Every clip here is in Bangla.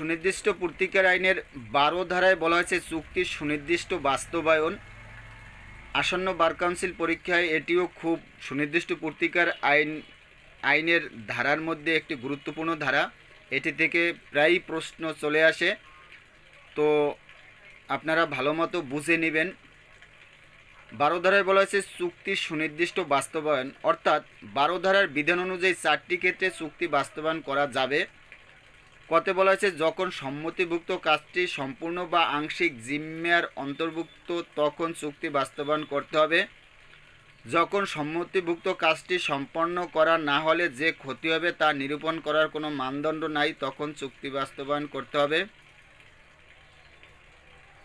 সুনির্দিষ্ট পূর্তিকার আইনের বারো ধারায় বলা হয়েছে, চুক্তির সুনির্দিষ্ট বাস্তবায়ন। আসন্ন বার কাউন্সিল পরীক্ষায় এটিও খুব সুনির্দিষ্ট পূর্তিকার আইন, আইনের ধারার মধ্যে একটি গুরুত্বপূর্ণ ধারা। এটি থেকে প্রায়ই প্রশ্ন চলে আসে। তো আপনারা ভালো মতো বুঝে নেবেন। বারো ধারায় বলা হয়েছে, চুক্তির সুনির্দিষ্ট বাস্তবায়ন। অর্থাৎ বারো ধারার বিধান অনুযায়ী চারটি ক্ষেত্রে চুক্তি বাস্তবায়ন করা যাবে। কতে বলা হয়েছে, যখন সম্মতিভুক্ত কাজটি সম্পূর্ণ বা আংশিক জিম্মের অন্তর্ভুক্ত, তখন চুক্তি বাস্তবায়ন করতে হবে। যখন সম্মতিভুক্ত কাজটি সম্পন্ন করা না হলে যে ক্ষতি হবে তা নিরূপণ করার কোনো মানদণ্ড নাই, তখন চুক্তি বাস্তবায়ন করতে হবে।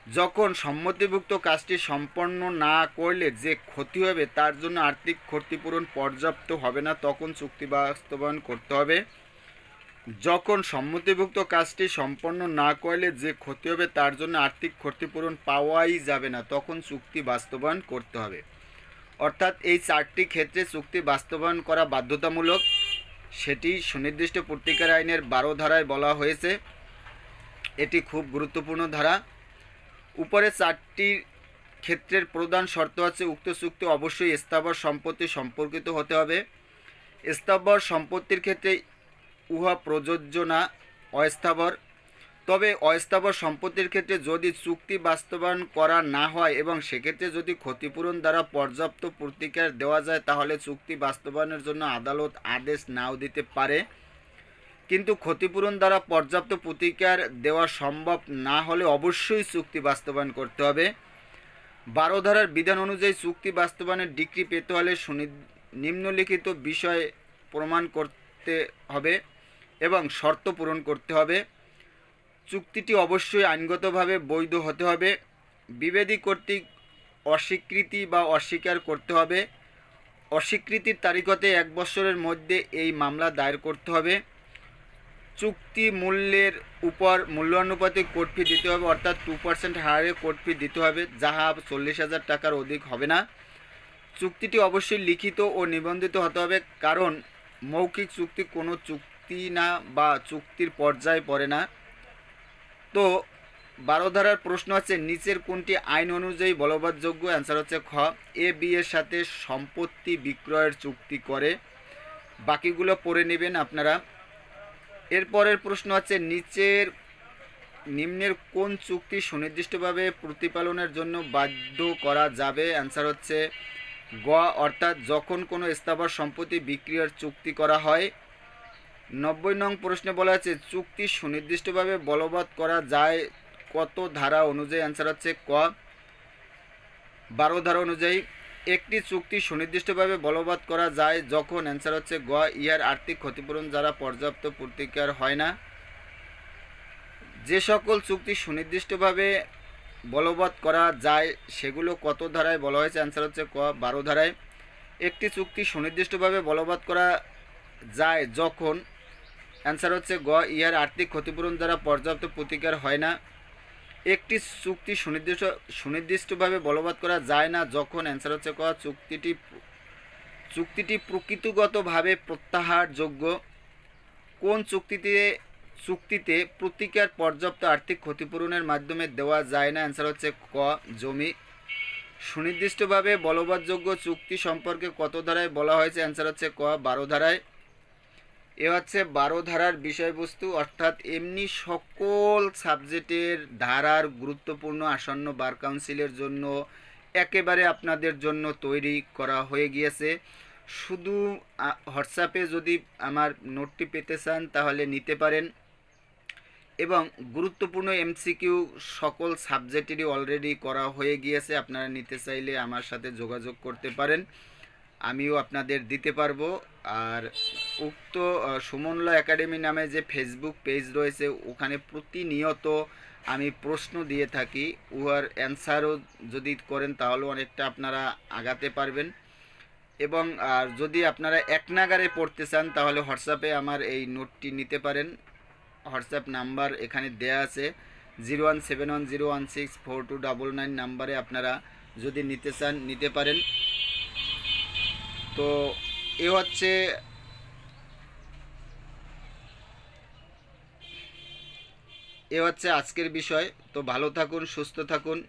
যখন সম্মতিভুক্ত কাজটি সম্পন্ন না করলে যে ক্ষতি হবে, তার জন্য আর্থিক ক্ষতিপূরণ পর্যাপ্ত হবে না, তখন চুক্তি বাস্তবায়ন করতে হবে। যখন সম্মতিভুক্ত কাজটি সম্পন্ন না করলে যে ক্ষতি হবে তার জন্য আর্থিক ক্ষতিপূরণ পাওয়াই যাবে না, তখন চুক্তি বাস্তবায়ন করতে হবে। অর্থাৎ এই চারটি ক্ষেত্রে চুক্তি বাস্তবায়ন করা বাধ্যতামূলক। সেটি সুনির্দিষ্ট পত্রিকার আইনের বারো ধারায় বলা হয়েছে। এটি খুব গুরুত্বপূর্ণ ধারা। উপরে চারটির ক্ষেত্রের প্রধান শর্ত আছে, উক্ত চুক্তি অবশ্যই স্থাবর সম্পত্তি সম্পর্কিত হতে হবে। স্থাবর সম্পত্তির ক্ষেত্রে উহা প্রযোজ্য না, অস্থাবর। তবে অস্থাবর সম্পত্তির ক্ষেত্রে যদি চুক্তি বাস্তবায়ন করা না হয় এবং সেক্ষেত্রে যদি ক্ষতিপূরণ দ্বারা পর্যাপ্ত প্রতিকার দেওয়া যায়, তাহলে চুক্তি বাস্তবায়নের জন্য আদালত আদেশ নাও দিতে পারে। কিন্তু ক্ষতিপূরণ দ্বারা পর্যাপ্ত প্রতিকার দেওয়া সম্ভব না হলে অবশ্যই চুক্তি বাস্তবায়ন করতে হবে। বারো ধারার বিধান অনুযায়ী চুক্তি বাস্তবায়নের ডিগ্রি পেতে হলে নিম্নলিখিত বিষয় প্রমাণ করতে হবে। এবং শর্ত পূরণ করতে হবে। চুক্তিটি অবশ্যই আইনগতভাবে বৈধ হতে হবে। বিবেদী কর্তৃক অস্বীকৃতি বা অস্বীকার করতে হবে। অস্বীকৃতির তারিখতে এক বছরের মধ্যে এই মামলা দায়ের করতে হবে। চুক্তি মূল্যের উপর মূল্যানুপাতে কোর্ট ফি দিতে হবে, অর্থাৎ টু পার্সেন্ট হারে কোর্ট ফি দিতে হবে, যাহা চল্লিশ হাজার টাকার অধিক হবে না। চুক্তিটি অবশ্যই লিখিত ও নিবন্ধিত হতে হবে, কারণ মৌখিক চুক্তি কোনো চুক্তি না বা চুক্তির পর্যায়ে পড়ে না। তো বারো ধারার প্রশ্ন আছে, নিচের কোনটি আইন অনুযায়ী বলবৎযোগ্য? অ্যান্সার হচ্ছে খ। এ বি এর সাথে সম্পত্তি বিক্রয়ের চুক্তি করে। বাকিগুলো পড়ে নেবেন আপনারা। এরপরের প্রশ্ন আছে, নিচের নিম্নের কোন চুক্তি সুনির্দিষ্টভাবে প্রতিপালনের জন্য বাধ্য করা যাবে? অ্যান্সার হচ্ছে গ, অর্থাৎ যখন কোনো স্থাবর সম্পত্তি বিক্রিয়ার চুক্তি করা হয় নব্বই নং প্রশ্নে বলা আছে, চুক্তি সুনির্দিষ্টভাবে বলবৎ করা যায় কত ধারা অনুযায়ী? অ্যান্সার হচ্ছে ক। বারো ধারা অনুযায়ী, একটি চুক্তি সুনির্দিষ্টভাবে বলবৎ করা যায় যখন অ্যান্সার হচ্ছে গ, ইহার আর্থিক ক্ষতিপূরণ যারা পর্যাপ্ত প্রতিকার হয় না। যে সকল চুক্তি সুনির্দিষ্টভাবে বলবৎ করা যায়, সেগুলো কত ধারায় বলা হয়েছে? অ্যান্সার হচ্ছে ক, বারো ধারায়। একটি চুক্তি সুনির্দিষ্টভাবে বলবৎ করা যায় যখন অ্যান্সার হচ্ছে গ, ইহার আর্থিক ক্ষতিপূরণ দ্বারা পর্যাপ্ত প্রতিকার হয় না। একটি চুক্তি সুনির্দিষ্ট, সুনির্দিষ্টভাবে বলবৎ করা যায় না যখন অ্যান্সার হচ্ছে ক, চুক্তিটি চুক্তিটি প্রকৃতিগতভাবে প্রত্যাহারযোগ্য। কোন চুক্তিতে চুক্তিতে প্রতিকার পর্যাপ্ত আর্থিক ক্ষতিপূরণের মাধ্যমে দেওয়া যায় না? অ্যান্সার হচ্ছে ক, জমি। সুনির্দিষ্টভাবে বলবৎযোগ্য চুক্তি সম্পর্কে কত ধারায় বলা হয়েছে? অ্যান্সার হচ্ছে ক, বারো ধারায়। এ হচ্ছে বারো ধারার বিষয়বস্তু, অর্থাৎ এমনি সকল সাবজেক্টের ধারার গুরুত্বপূর্ণ আসন্ন বার কাউন্সিলের জন্য একেবারে আপনাদের জন্য তৈরি করা হয়ে গিয়েছে। শুধু হোয়াটসঅ্যাপে যদি আমার নোটটি পেতে চান তাহলে নিতে পারেন। এবং গুরুত্বপূর্ণ এমসিকিউ সকল সাবজেক্টেরই অলরেডি করা হয়ে গিয়েছে, আপনারা নিতে চাইলে আমার সাথে যোগাযোগ করতে পারেন। আমিও আপনাদের দিতে পারব। আর উক্ত সুমনলা একাডেমি নামে যে ফেসবুক পেজ রয়েছে, ওখানে প্রতিনিয়ত আমি প্রশ্ন দিয়ে থাকি। উহার অ্যান্সারও যদি করেন, তাহলেও অনেকটা আপনারা আগাতে পারবেন। এবং, আর যদি আপনারা এক নাগারে পড়তে চান, তাহলে হোয়াটসঅ্যাপে আমার এই নোটটি নিতে পারেন। হোয়াটসঅ্যাপ নাম্বার এখানে দেয়া আছে। Zero one seven one zero one six four two double nine নাম্বারে আপনারা যদি নিতে চান, নিতে পারেন। তো, এ হচ্ছে এ হচ্ছে আজকের বিষয়। তো ভালো থাকুন সুস্থ থাকুন।